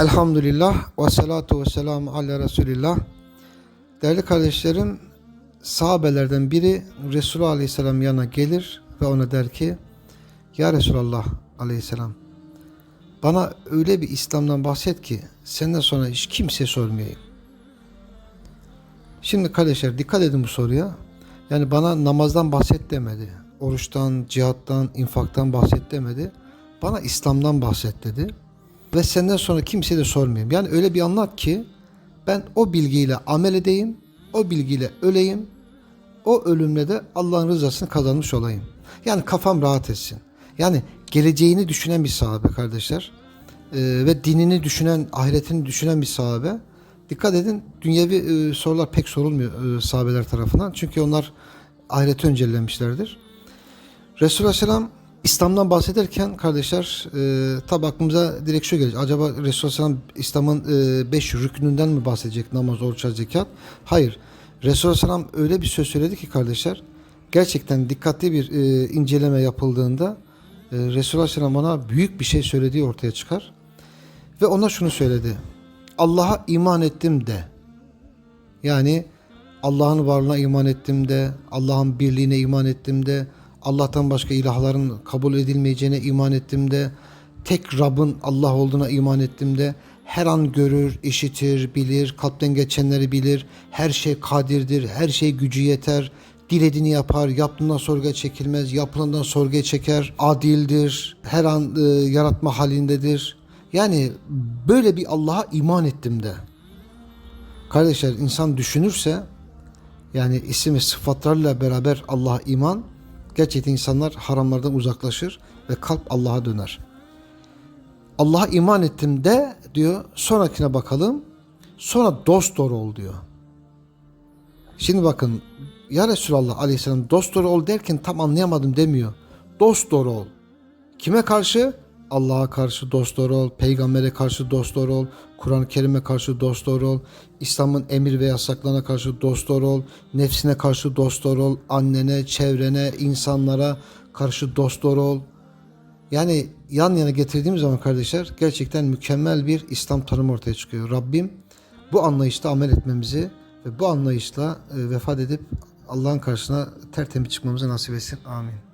Elhamdülillah ve salatu ve selamu ala Resulillah. Değerli kardeşlerim, sahabelerden biri Resulullah Aleyhisselam yanına gelir ve ona der ki, Ya Resulallah Aleyhisselam, bana öyle bir İslam'dan bahset ki senden sonra hiç kimseye sormayayım. Şimdi kardeşler dikkat edin bu soruya. Yani bana namazdan bahset demedi. Oruçtan, cihattan, infaktan bahset demedi. Bana İslam'dan bahset dedi. Ve senden sonra kimseye de sormayayım. Yani öyle bir anlat ki ben o bilgiyle amel edeyim, o bilgiyle öleyim, o ölümle de Allah'ın rızasını kazanmış olayım. Yani kafam rahat etsin. Yani geleceğini düşünen bir sahabe kardeşler. Ee, ve dinini düşünen, ahiretini düşünen bir sahabe. Dikkat edin dünyevi e, sorular pek sorulmuyor e, sahabeler tarafından. Çünkü onlar ahireti öncelemişlerdir. Resulullah Aleyhisselam İslam'dan bahsederken kardeşler e, tabi aklımıza direkt şu gelecek. Acaba Resulullah Aleyhisselam İslam'ın e, beş rüknünden mi bahsedecek? Namaz, oruç, zekat? Hayır. Resulullah Aleyhisselam öyle bir söz söyledi ki kardeşler gerçekten dikkatli bir e, inceleme yapıldığında e, Resulullah Aleyhisselam ona büyük bir şey söylediği ortaya çıkar. Ve ona şunu söyledi. Allah'a iman ettim de. Yani Allah'ın varlığına iman ettim de, Allah'ın birliğine iman ettim de, Allah'tan başka ilahların kabul edilmeyeceğine iman ettim de, tek Rabbin Allah olduğuna iman ettim de, her an görür, işitir, bilir, kalpten geçenleri bilir, her şey kadirdir, her şey gücü yeter, dilediğini yapar, yaptığından sorguya çekilmez, yapılandan sorguya çeker, adildir, her an e, yaratma halindedir. Yani böyle bir Allah'a iman ettim de. Kardeşler insan düşünürse yani isim ve sıfatlarla beraber Allah'a iman gerçekten insanlar haramlardan uzaklaşır ve kalp Allah'a döner. Allah'a iman ettim de diyor sonrakine bakalım sonra dost doğru ol diyor. Şimdi bakın ya Resulallah aleyhisselam dost doğru ol derken tam anlayamadım demiyor. Dost doğru ol. Kime karşı? Allah'a karşı dost ol, peygambere karşı dost ol, Kur'an-ı Kerim'e karşı dost ol, İslam'ın emir ve yasaklarına karşı dost ol, nefsine karşı dost ol, annene, çevrene, insanlara karşı dost ol. Yani yan yana getirdiğimiz zaman kardeşler gerçekten mükemmel bir İslam tanımı ortaya çıkıyor. Rabbim bu anlayışla amel etmemizi ve bu anlayışla e, vefat edip Allah'ın karşısına tertemiz çıkmamızı nasip etsin. Amin.